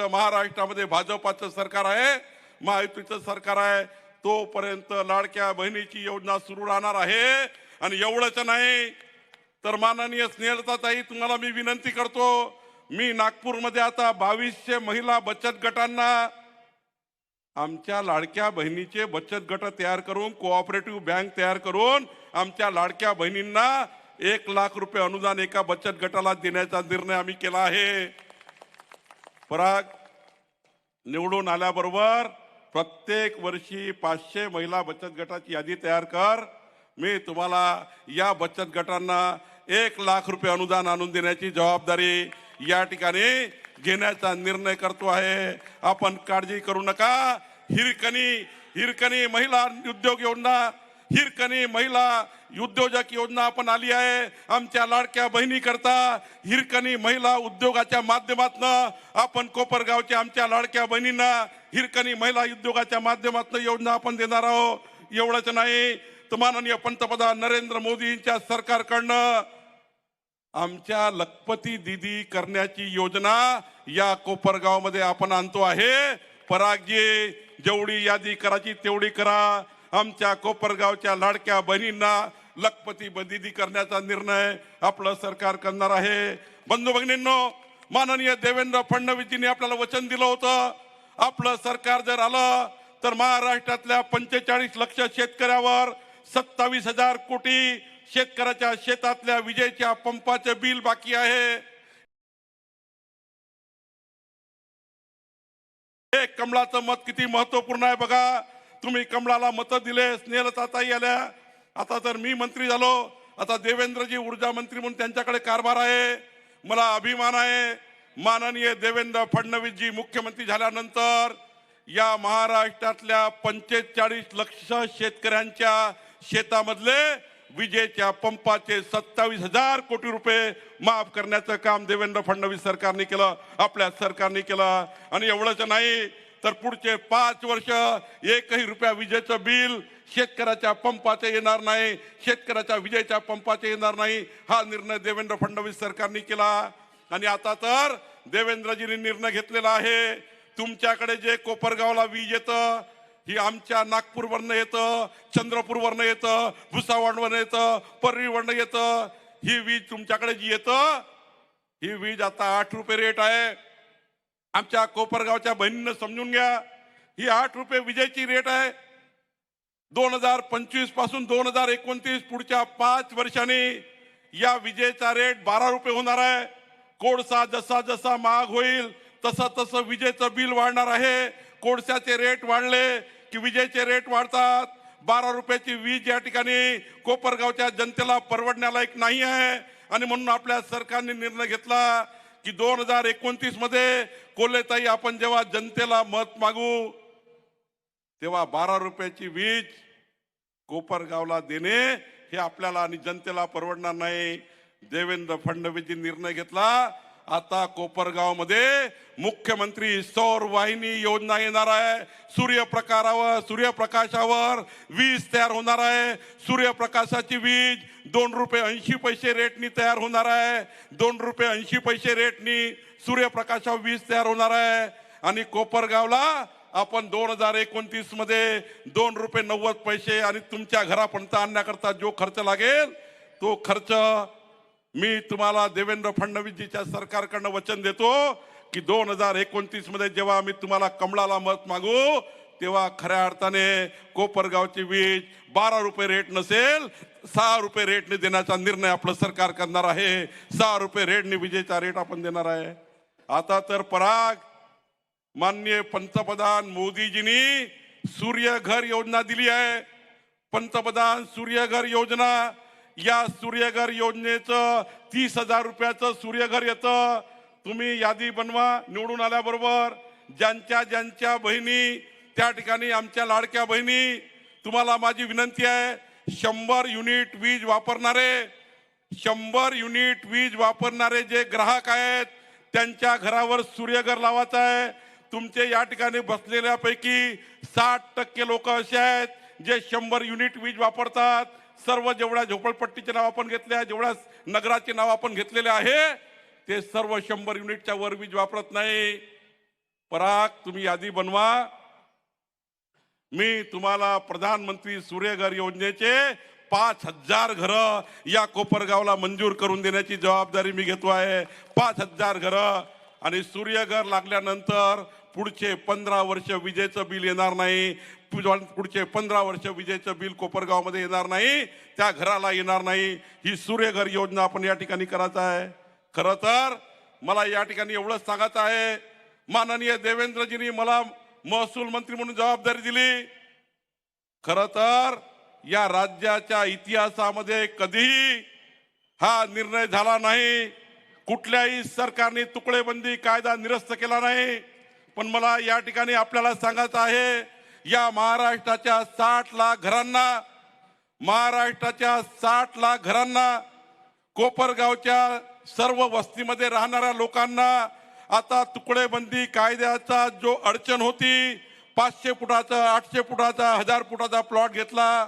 महाराष्ट्रामध्ये भाजपाचं सरकार आहे महायुतीचं सरकार आहे तोपर्यंत लाडक्या बहिणीची योजना सुरू राहणार आहे. आणि एवढंच नाही तर माननीय स्नेहलताताई तुम्हाला मी विनंती करतो मी नागपूरमध्ये आता बावीसशे महिला बचत गटांना आमच्या लाडक्या बहिणीचे बचत गट तयार करून कोऑपरेटिव्ह बँक तयार करून आमच्या लाडक्या बहिणींना एक लाख रुपये अनुदान एका बचत गटाला देण्याचा निर्णय आम्ही केला आहे. पराग निवडून आल्याबरोबर प्रत्येक वर्षी पाचशे महिला बचत गटाची यादी तयार कर. मी तुम्हाला या बचत गटांना एक लाख रुपये अनुदान आणून देण्याची जबाबदारी या ठिकाणी घेण्याचा निर्णय करतो आहे. आपण काळजी करू नका. हिरकणी हिरकणी महिला उद्योग योजना हिरकणी महिला उद्योजक योजना आपण आली आहे. आमच्या लाडक्या बहिणी करता हिरकणी महिला उद्योगाच्या माध्यमातून आपण कोपरगावच्या आमच्या लाडक्या बहिणींना हिरकणी महिला उद्योगाच्या माध्यमातून योजना आपण देणार आहोत. एवढंच नाही. तर माननीय पंतप्रधान नरेंद्र मोदींच्या सरकारकडनं आमच्या लखपती दिदी करण्याची योजना या कोपरगावमध्ये आपण आणतो आहे. परागजी जेवढी यादी करायची तेवढी करा. आमच्या कोपरगावच्या लाडक्या बहिणींना लखपती बंदिदी करण्याचा निर्णय आपलं सरकार करणार आहे. बंधू भगिनींनो माननीय देवेंद्र फडणवीसजींनी आपल्याला वचन दिलं होतं. आपलं सरकार जर आलं तर महाराष्ट्रातल्या पंचेचाळीस लक्ष शेतकऱ्यावर सत्तावीस हजार कोटी शेतकऱ्याच्या शेतातल्या विजेच्या पंपाचे बिल बाकी आहे. हे कमळाचं मत किती महत्त्वपूर्ण आहे बघा. तुम्ही कमळाला मतं दिले स्नेहलताताई आल्या. आता तर मी मंत्री झालो आता देवेंद्रजी ऊर्जा मंत्री म्हणून त्यांच्याकडे कारभार आहे मला अभिमान आहे. माननीय देवेंद्र फडणवीसजी मुख्यमंत्री झाल्यानंतर या महाराष्ट्रातल्या पंचेचाळीस लक्ष शेतकऱ्यांच्या शेतामधले विजेच्या पंपाचे सत्तावीस हजार कोटी रुपये माफ करण्याचं काम देवेंद्र फडणवीस सरकारने केलं आपल्या सरकारने केलं. आणि एवढंच नाही तर पुढचे पाच वर्ष एकही रुपया विजेचं बिल शेतकऱ्याच्या पंपाचे येणार नाही शेतकऱ्याच्या विजेच्या पंपाचे येणार नाही. हा निर्णय देवेंद्र फडणवीस सरकारने केला. आणि आता तर देवेंद्रजींनी निर्णय घेतलेला आहे. तुमच्याकडे जे कोपरगावला वीज येतं ही आमच्या नागपूरवरनं येतं चंद्रपूरवरनं येतं भुसावळवरनं येतं परळीवरनं येतं. ही वीज तुमच्याकडे जी येतं ही वीज आता आठ रुपये रेट आहे. आमच्या कोपरगावच्या बहिणीनं समजून घ्या. ही आठ रुपये विजेची रेट आहे. दोन हजार पंचवीसपासून दोन हजार एकोणतीस पुढच्या पाच वर्षांनी या विजेचा रेट बारा रुपये होणार आहे. कोळसा जसा जसा महाग होईल तसं तसं विजेचं बिल वाढणार आहे. कोळशाचे रेट वाढले की विजेचे रेट वाढतात. बारा रुपयाची वीज या ठिकाणी कोपरगावच्या जनतेला परवडण्यालायक नाही आहे. आणि म्हणून आपल्या सरकारने निर्णय घेतला की दोन हजार एकोणतीसमध्ये कोल्हेताई आपण जेव्हा जनतेला मत मागू तेव्हा बारा रुपयाची वीज कोपरगावला देणे हे आपल्याला आणि जनतेला परवडणार नाही. देवेंद्र फडणवीसजी निर्णय घेतला. आता कोपरगावमध्ये मुख्यमंत्री सौर वाहिनी योजना येणार आहे. सूर्यप्रकारावर सूर्यप्रकाशावर वीज तयार होणार आहे. सूर्यप्रकाशाची वीज दोन रुपये ऐंशी पैसे रेटनी तयार होणार आहे. दोन रुपये ऐंशी पैसे रेटनी सूर्यप्रकाशावर वीज तयार होणार आहे. आणि कोपरगावला आपण दोन हजार एकोणतीसमध्ये दोन रुपये नव्वद पैसे आणि तुमच्या घरापर्यंत आणण्याकरता जो खर्च लागेल तो खर्च मी तुम्हाला देवेंद्र फडणवीसजीच्या सरकारकडनं वचन देतो की दोन हजार एकोणतीसमध्ये जेव्हा आम्ही तुम्हाला कमळाला मत मागू तेव्हा खऱ्या अर्थाने कोपरगावची वीज बारा रुपये रेट नसेल सहा रुपये रेटने देण्याचा निर्णय आपलं सरकार करणार आहे. सहा रुपये रेटने विजेचा रेट आपण देणार आहे. आता तर पराग माननीय पंतप्रधान मोदीजींनी सूर्यघर योजना दिली आहे. पंतप्रधान सूर्यघर योजना या सूर्यघर योजनेचं तीस हजार रुपयाचं सूर्यघर येतं. तुम्ही यादी बनवा निवडून आल्याबरोबर. ज्यांच्या ज्यांच्या बहिणी त्या ठिकाणी आमच्या लाडक्या बहिणी तुम्हाला माझी विनंती आहे शंभर युनिट वीज वापरणारे शंभर युनिट वीज वापरणारे जे ग्राहक आहेत त्यांच्या घरावर सूर्यघर लावायचं आहे. तुमचे या ठिकाणी बसलेल्यापैकी साठ टक्के लोक असे आहेत जे शंभर युनिट वीज वापरतात. सर्व जेवढ्या झोपडपट्टीचे नाव आपण घेतले आहे जेवढ्या नगराचे नाव आपण घेतलेले आहे ते सर्व शंभर युनिटच्या वर वीज वापरत नाही. पराग तुम्ही यादी बनवा. मी तुम्हाला प्रधानमंत्री सूर्यघर योजनेचे पाच हजार घर या कोपरगावला मंजूर करून देण्याची जबाबदारी मी घेतो आहे. पाच हजार घर आणि सूर्यघर लागल्यानंतर पुढचे पंधरा वर्ष विजेचं बिल येणार नाही. पुढचे पंधरा वर्ष विजेचं बिल कोपरगावमध्ये येणार नाही त्या घराला येणार नाही. ही सूर्यघर योजना आपण या ठिकाणी करायचं आहे. खरं तर मला या ठिकाणी एवढंच सांगायचं आहे. माननीय देवेंद्रजींनी मला महसूल मंत्री म्हणून जबाबदारी दिली. खरं तर या राज्याच्या इतिहासामध्ये कधीही हा निर्णय झाला नाही. कुठल्याही सरकारने तुकडेबंदी कायदा निरस्त केला नाही. पण मला या ठिकाणी आपल्याला सांगायचं आहे या महाराष्ट्राच्या साठ लाख घरांना महाराष्ट्राच्या साठ लाख घरांना कोपरगावच्या सर्व वस्तीमध्ये राहणाऱ्या लोकांना आता तुकडेबंदी कायद्याचा जो अडचण होती पाचशे फुटाचा आठशे फुटाचा हजार फुटाचा प्लॉट घेतला.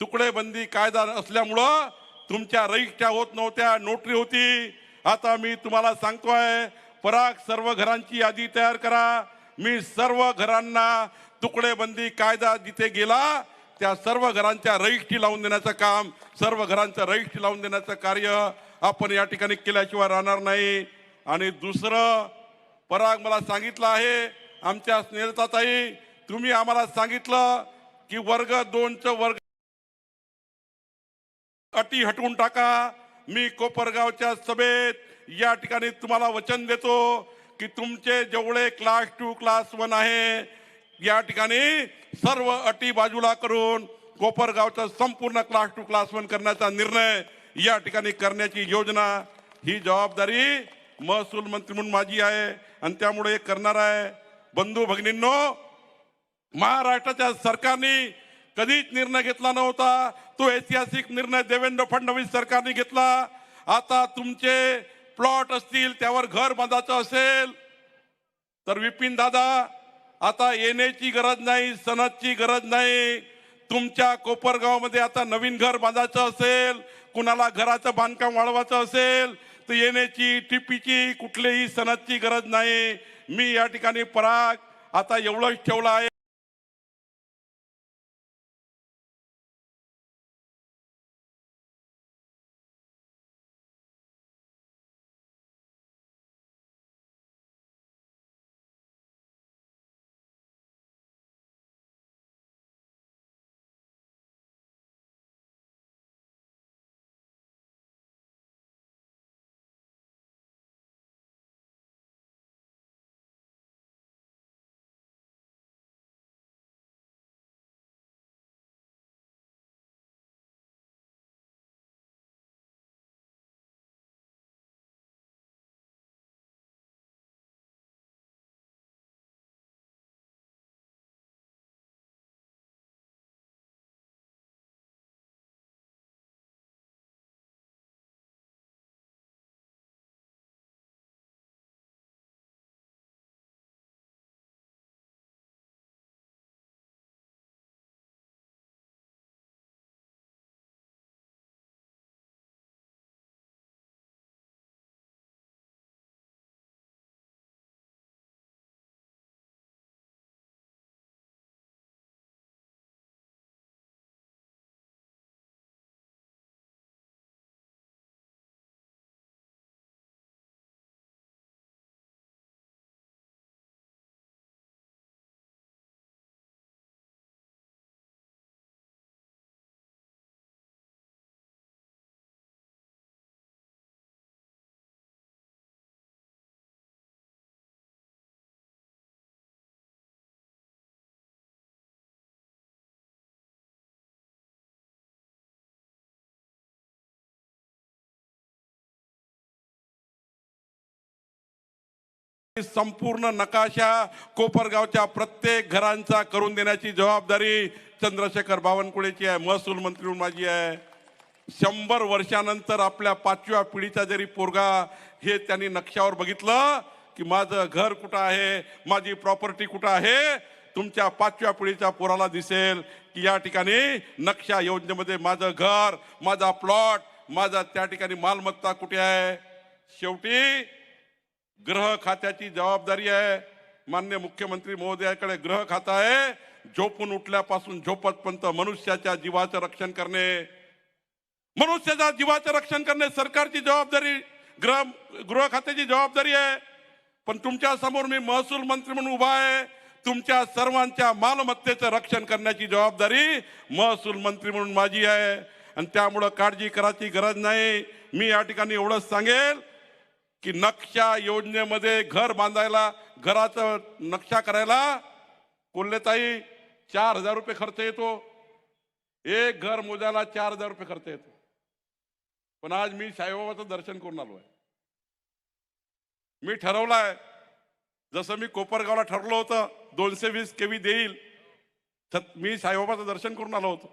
तुकडेबंदी कायदा असल्यामुळं तुमच्या रजिस्ट्या होत नव्हत्या नोटरी होती. आता मी तुम्हाला सांगतोय पराग सर्व घरांची यादी तयार करा. मी सर्व घरांना तुकडेबंदी कायदा जिथे गेला त्या सर्व घरांच्या रजिस्ट्री लावून देण्याचं काम सर्व घरांचं रजिस्ट्री लावून देण्याचं कार्य आपण या ठिकाणी केल्याशिवाय राहणार नाही. आणि दुसरं पराग मला सांगितलं आहे आमच्या स्नेहताताई तुम्ही आम्हाला सांगितलं की वर्ग दोनचं वर्ग अटी हटवून टाका. मी कोपरगावच्या सभेत या ठिकाणी तुम्हाला वचन देतो की तुमचे जेवढे क्लास टू क्लास वन आहे या ठिकाणी सर्व अटी बाजूला करून कोपरगावचं संपूर्ण क्लास टू क्लास वन करण्याचा निर्णय या ठिकाणी करण्याची योजना ही जबाबदारी महसूल मंत्री म्हणून माझी आहे. आणि त्यामुळे करणार आहे. बंधू भगिनींनो महाराष्ट्राच्या सरकारने कधीच निर्णय घेतला नव्हता. तो ऐतिहासिक निर्णय देवेंद्र फडणवीस सरकारने घेतला. आता तुमचे प्लॉट असतील त्यावर घर बांधायचं असेल तर विपिन दादा आता येण्याची गरज नाही सनदची गरज नाही. तुमच्या कोपरगावमध्ये आता नवीन घर बांधायचं असेल कुणाला घराचं बांधकाम वाढवायचं असेल तर येण्याची टिपीची कुठलीही सनदची गरज नाही. मी या ठिकाणी पराग आता एवढंच ठेवलं आहे. संपूर्ण नकाशा कोपरगावच्या प्रत्येक घरांचा करून देण्याची जबाबदारी चंद्रशेखर बावनकुळेची आहे महसूल मंत्री म्हणून माझी आहे. शंभर वर्षानंतर आपल्या पाचव्या पिढीचा जरी पोरगा हे त्यांनी नक्षावर बघितलं की माझं घर कुठं आहे माझी प्रॉपर्टी कुठं आहे तुमच्या पाचव्या पिढीच्या पोराला दिसेल की या ठिकाणी नक्षा योजनेमध्ये माझं घर माझा प्लॉट माझा त्या ठिकाणी मालमत्ता कुठे आहे? शेवटी गृह खात्याची जबाबदारी आहे. मान्य मुख्यमंत्री महोदयाकडे गृह खातं आहे. झोपून उठल्यापासून झोपतपर्यंत मनुष्याच्या जीवाचं रक्षण करणे. मनुष्याच्या जीवाचं रक्षण करणे सरकारची जबाबदारी गृह गृह खात्याची जबाबदारी आहे. पण तुमच्यासमोर मी महसूल मंत्री म्हणून उभा आहे. तुमच्या सर्वांच्या मालमत्तेचं रक्षण करण्याची जबाबदारी महसूल मंत्री म्हणून माझी आहे. आणि त्यामुळं काळजी करायची गरज नाही. मी या ठिकाणी एवढंच सांगेल. की नक्षा योजनेमध्ये घर बांधायला घराचं नक्षा करायला कोल्हेताई चार हजार रुपये खर्च येतो. एक घर मोजायला चार हजार रुपये खर्च येतो. पण आज मी साईबाबाचं दर्शन करून आलो आहे. मी ठरवलंय जसं मी कोपरगावला ठरलो होतं दोनशे वीस केवी देईल. तर मी साईबाबाचं दर्शन करून आलो होतो.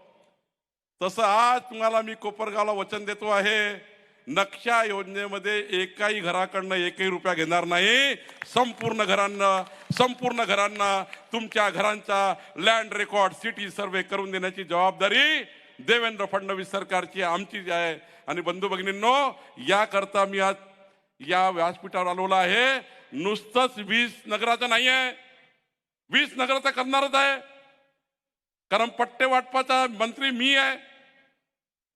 तसं आज तुम्हाला मी कोपरगावला वचन देतो आहे. नक्षा योजनेमध्ये एकाही घराकडनं एकही रुपया घेणार नाही. संपूर्ण घरांना संपूर्ण घरांना तुमच्या घरांचा लँड रेकॉर्ड सिटी सर्वे करून देण्याची जबाबदारी देवेंद्र फडणवीस सरकारची आमची आहे. आणि बंधू भगिनींनो याकरता मी आज या व्यासपीठावर आलेलो आहे. नुसतंच वीस नगराचं नाही आहे. वीस नगराचं करणारच आहे. कारण पट्टे वाटपाचा मंत्री मी आहे.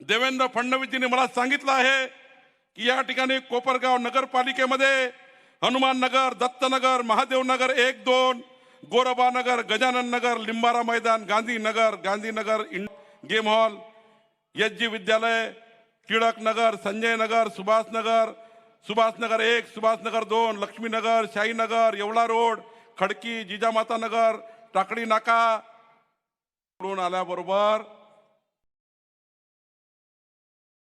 देवेंद्र फडणवीसजीने मला सांगितलं आहे की या ठिकाणी कोपरगाव नगरपालिकेमध्ये हनुमान नगर दत्तनगर महादेव नगर एक दोन गोरबा नगर Gajanan Nagar Limbara Maidan Gandhinagar Gandhinagar in game hall H G Vidyalaya Tilak Nagar Sanjay Nagar Subhash Nagar Subhash Nagar एक सुभाष नगर दोन लक्ष्मीनगर शाहीनगर येवला रोड खडकी जिजामाता नगर टाकडी नाका आल्याबरोबर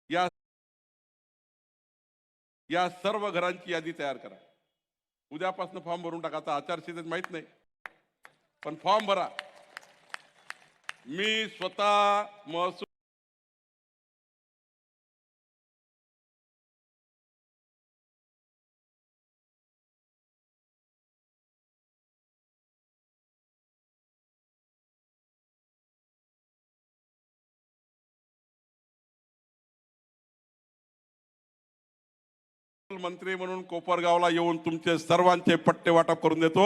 या या सर्व घरांची यादी तयार करा. उद्यापासून फॉर्म भरून टाका. आता आचारसंहितेत माहीत नाही. पण फॉर्म भरा. मी स्वतः महसूल मंत्री म्हणून कोपरगावला येऊन तुमचे सर्वांचे पट्टे वाटप करून देतो.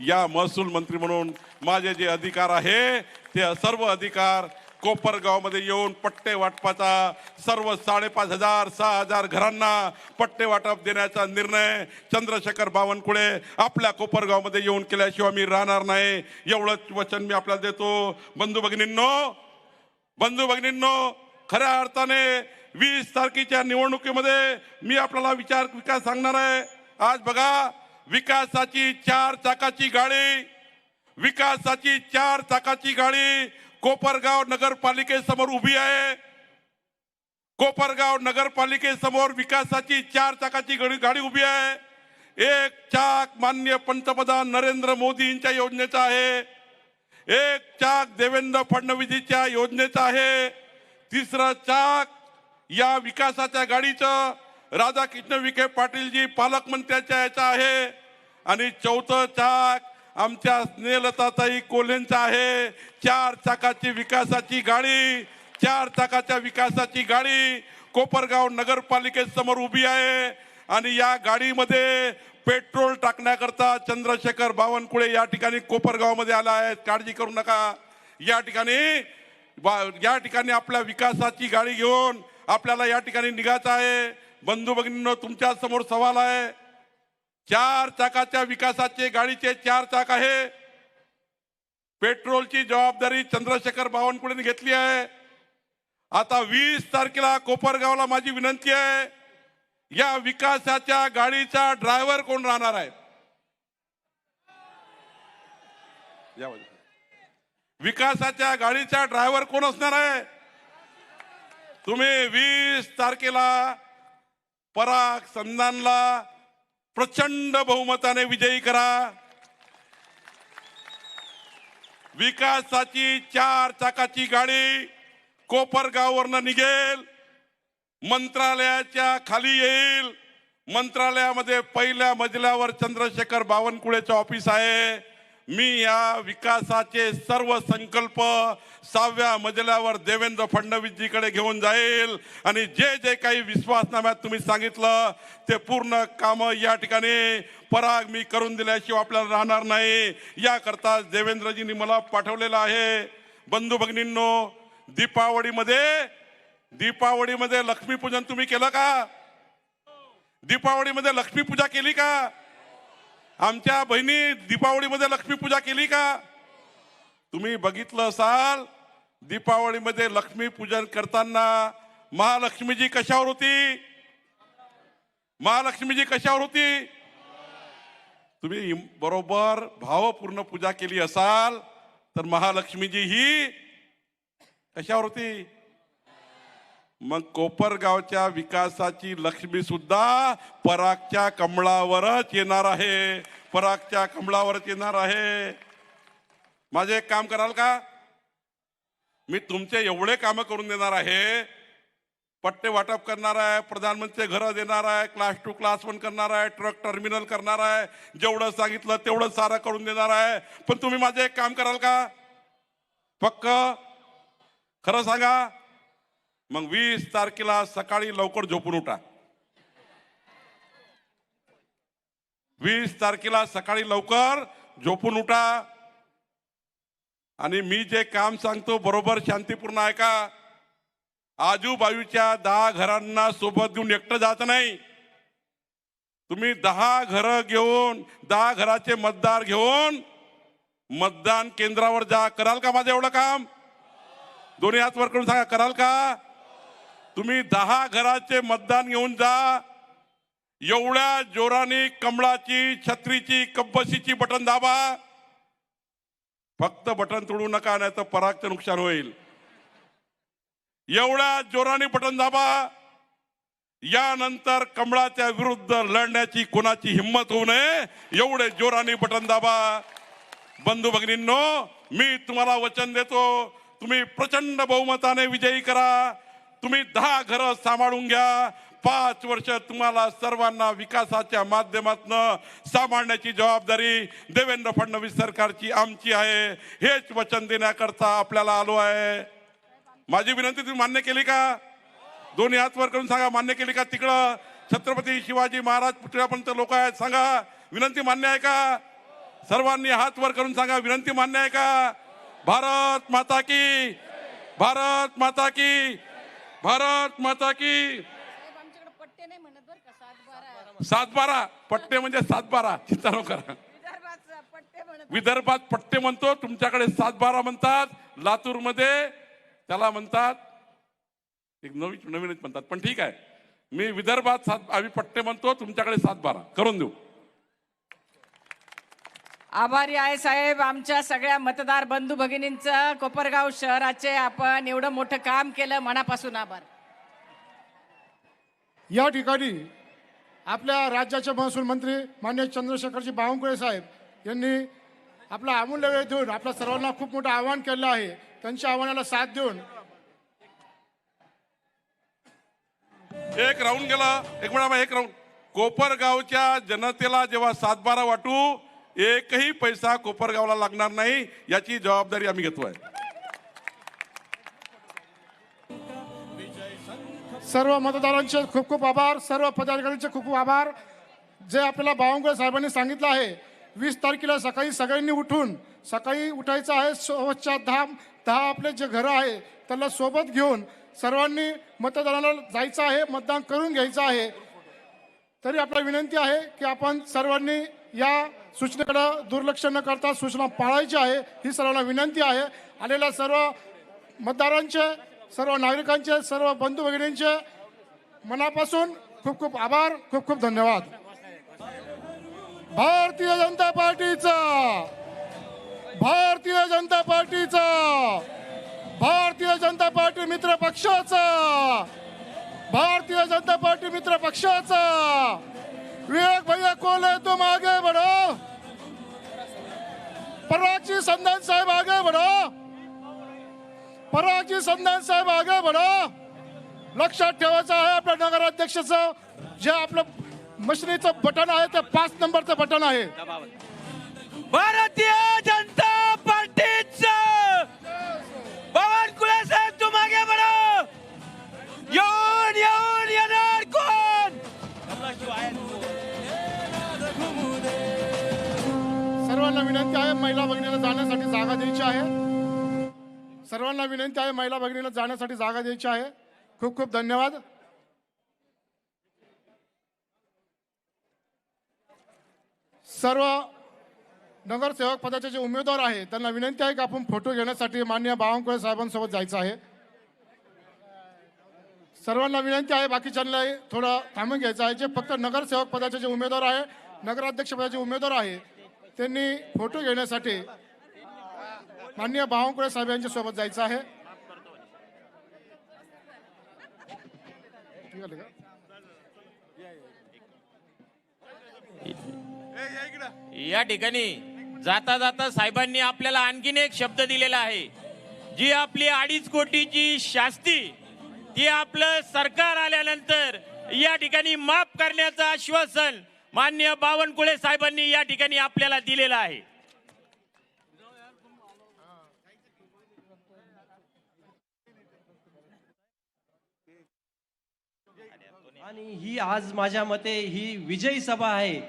या महसूल मंत्री म्हणून माझे जे अधिकार आहे ते सर्व अधिकार कोपरगावमध्ये येऊन पट्टे वाटपाचा सर्व साडेपाच हजार सहा हजार घरांना पट्टे वाटप देण्याचा निर्णय चंद्रशेखर बावनकुळे आपल्या कोपरगावमध्ये येऊन केल्याशिवाय मी राहणार नाही. एवढंच वचन मी आपल्याला देतो. बंधू भगिनींनो बंधू भगिनींनो खऱ्या अर्थाने वीस तारखेच्या निवडणुकीमध्ये मी आपल्याला विचार विकास सांगणार आहे. आज बघा विकासाची चार चाकाची गाडी विकासाची चार चाकाची गाडी कोपरगाव नगरपालिकेसमोर उभी आहे. कोपरगाव नगरपालिकेसमोर विकासाची चार चाकाची गाडी गाडी उभी आहे. एक चाक मान्य पंतप्रधान नरेंद्र मोदींच्या योजनेचा आहे. एक चाक देवेंद्र फडणवीसच्या योजनेचा आहे. तिसरं चाक या विकासाच्या गाडीचं राधाकृष्ण विखे पाटीलजी पालकमंत्र्याच्या याचं आहे. आणि चौथं चाक आमच्या स्नेहलताताई कोल्हेंचा आहे. चार चाकाची विकासाची गाडी चार चाकाच्या विकासाची गाडी कोपरगाव नगरपालिकेसमोर उभी आहे. आणि या गाडीमध्ये पेट्रोल टाकण्याकरता चंद्रशेखर बावनकुळे या ठिकाणी कोपरगावमध्ये आला आहे. काळजी करू नका. या ठिकाणी या ठिकाणी आपल्या विकासाची गाडी घेऊन आपल्याला या ठिकाणी निघायचं आहे. बंधू भगिनींनो तुमच्यासमोर सवाल आहे. चार चाकाच्या विकासाचे गाडीचे चार चाक आहे. पेट्रोलची जबाबदारी चंद्रशेखर बावनकुळेने घेतली आहे. आता वीस तारखेला कोपरगावला माझी विनंती आहे या विकासाच्या गाडीचा ड्रायव्हर कोण राहणार आहे? या विकासाच्या गाडीचा ड्रायव्हर कोण असणार आहे? तुम्ही वीस तारखेला पराग संधानला प्रचंड बहुमताने विजयी करा. विकासाची चार चाकाची गाडी कोपरगाववरनं निघेल. मंत्रालयाच्या खाली येईल. मंत्रालयामध्ये पहिल्या मजल्यावर चंद्रशेखर बावनकुळेचं ऑफिस आहे. मी या विकासाचे सर्व संकल्प सहाव्या मजल्यावर देवेंद्र फडणवीसजीकडे घेऊन जाईल. आणि जे जे काही विश्वासनाम्यात तुम्ही सांगितलं ते पूर्ण कामं या ठिकाणी पराग मी करून दिल्याशिवाय आपल्याला राहणार नाही. याकरता देवेंद्रजींनी मला पाठवलेलं आहे. बंधू भगिनींनो दीपावळीमध्ये दीपावळीमध्ये लक्ष्मीपूजन तुम्ही केलं का? दीपावळीमध्ये लक्ष्मीपूजा केली का? आमच्या बहिणी दीपावळीमध्ये लक्ष्मीपूजा केली का? तुम्ही बघितलं असाल दीपावळीमध्ये लक्ष्मी पूजन करताना महालक्ष्मीजी कशावर होती? महालक्ष्मीजी कशावर होती? तुम्ही बरोबर भावपूर्ण पूजा केली असाल तर महालक्ष्मीजी ही कशावर होती? मग कोपरगावच्या विकासाची लक्ष्मी सुद्धा परागच्या कमळावरच येणार आहे. परागच्या कमळावरच येणार आहे. माझे एक काम कराल का? मी तुमचे एवढे काम करून देणार आहे. पट्टे वाटप करणार आहे प्रधानमंत्री घरं देणार आहे क्लास टू क्लास वन करणार आहे ट्रक टर्मिनल करणार आहे. जेवढं सांगितलं तेवढं सारं करून देणार आहे. पण तुम्ही माझे एक काम कराल का? पक्क? खरं सांगा मग वीस तारखेला सकाळी लवकर झोपून उठा. वीस तारखेला सकाळी लवकर झोपून उठा. आणि मी जे काम सांगतो बरोबर शांतीपूर्ण आहे का? आजूबाजूच्या दहा घरांना सोबत घेऊन एकटं जात नाही. तुम्ही दहा घरं घेऊन दहा घराचे मतदार घेऊन मतदान केंद्रावर जा. कराल का माझं एवढं काम? दोन्ही हात वर करून सांगा कराल का? तुम्ही दहा घराचे मतदान घेऊन जा. एवढ्या जोराने कमळाची छत्रीची कब्बसीची बटन दाबा. फक्त बटन तोडू नका नाही तर परागचं नुकसान होईल. एवढ्या जोराने बटन दाबा. यानंतर कमळाच्या विरुद्ध लढण्याची कोणाची हिंमत होऊ नये एवढे जोराने बटन दाबा. बंधू भगिनींनो मी तुम्हाला वचन देतो तुम्ही प्रचंड बहुमताने विजयी करा. तुम्ही दहा घरं सांभाळून घ्या. पाच वर्ष तुम्हाला सर्वांना विकासाच्या माध्यमातून सांभाळण्याची जबाबदारी देवेंद्र फडणवीस सरकारची आमची आहे. हेच वचन देण्याकरता आपल्याला आलो आहे. माझी विनंती तुम्ही मान्य केली का? दोन्ही हात वर करून सांगा मान्य केली का तिकडं? छत्रपती शिवाजी महाराज पुतळ्यापर्यंत लोक आहेत सांगा. विनंती मान्य आहे का? सर्वांनी हात वर करून सांगा विनंती मान्य आहे का? भारत माता की भारत माता की. भारत माता की आमच्याकडे पट्टे नाही म्हणत बरं का सात बारा. सात बारा पट्टे म्हणजे सात बारा चिंता नको करा. विदर्भात पट्टे म्हणत विदर्भात पट्टे म्हणतो तुमच्याकडे सात बारा म्हणतात लातूरमध्ये त्याला म्हणतात एक नवीन नवीनच म्हणतात पण ठीक आहे. मी विदर्भात सात आम्ही पट्टे म्हणतो तुमच्याकडे सात बारा करून देऊ. आभारी आहे साहेब. आमच्या सगळ्या मतदार बंधू भगिनींचं कोपरगाव शहराचे आपण एवढं मोठं काम केलं. मनापासून आभार. या ठिकाणी आपल्या राज्याचे महसूल मंत्री मान्य चंद्रशेखरजी बावनकुळे साहेब यांनी आपला अमूल्य वेळ देऊन आपल्या सर्वांना खूप मोठं आव्हान केलं आहे. त्यांच्या आव्हानाला साथ देऊन एक राहून गेला. एक मिनिट एक राहून कोपरगावच्या जनतेला जेव्हा सातबारा वाटू एकही पैसा कोपरगावला लागणार नाही याची जबाबदारी आम्ही घेतोय. सर्व मतदारांचे खूप खूप आभार सर्व पदाधिकाऱ्यांचे खूप खूप आभार. जे आपल्याला बावनकुळे साहेबांनी सांगितलं आहे वीस तारखेला सकाळी सगळ्यांनी उठून सकाळी उठायचं आहे सोबतच्या दहा दहा आपले जे घरं आहे त्याला सोबत घेऊन सर्वांनी मतदानाला जायचं आहे मतदान करून घ्यायचं आहे. तरी आपला विनंती आहे की आपण सर्वांनी या सूचनेकडं दुर्लक्ष न करता सूचना पाळायची आहे ही सर्वांना विनंती आहे. आलेल्या सर्व मतदारांचे सर्व नागरिकांचे सर्व बंधू भगिनींचे मनापासून खूप खूप आभार खूप खूप धन्यवाद. भारतीय जनता पार्टीचा भारतीय जनता पार्टीचा भारतीय जनता पार्टी मित्र पक्षाचा भारतीय जनता पार्टी मित्र पक्षाचा विवेक भैया कोले तुम आगे बढ़ो। पराग संधान साहब आगे बढ़ो। पराग संधान साहेब आगे बढ़ो। लक्षात ठेवायचं आहे आपल्या नगराध्यक्षाचं जे आपलं मशिनीचं बटन आहे ते पाच नंबरचं बटन आहे. भारतीय विनंती आहे महिला भगिनीला जाण्यासाठी जागा द्यायची आहे. सर्वांना विनंती आहे महिला भगिनीला जाण्यासाठी जागा द्यायची आहे. खूप खूप धन्यवाद. सर्व नगरसेवक पदाचे जे उमेदवार आहे त्यांना विनंती आहे की आपण फोटो घेण्यासाठी मान्य बावनकुळे साहेबांसोबत जायचं आहे. सर्वांना विनंती आहे बाकीच्यांना थोडं थांबून घ्यायचं आहे. जे फक्त नगरसेवक पदाचे जे उमेदवार आहे नगराध्यक्ष पदाचे उमेदवार आहे त्यांनी फोटो घेण्यासाठी माननीय बावनकुळे साहेब यांच्या सोबत जायचं आहे. या ठिकाणी जाता जाता साहेबांनी आपल्याला आणखीन एक शब्द दिलेला आहे. जी आपली अडीच कोटीची शास्ती ती आपलं सरकार आल्यानंतर या ठिकाणी माफ करण्याचं आश्वासन मान्य बावनकुळे साहेबांनी या ठिकाणी आपल्याला दिलेलं आहे. आणि ही आज माझ्या मते ही विजयी सभा आहे.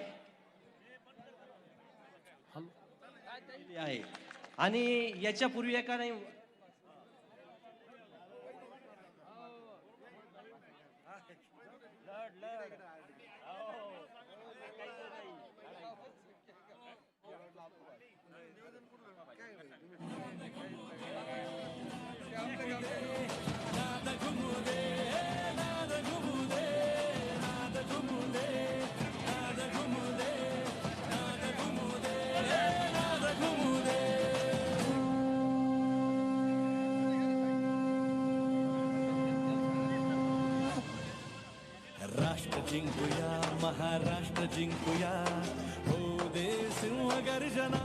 आणि याच्यापूर्वी एका नाही जिंकूया महाराष्ट्र जिंकूया हो दे सिंह गर्जना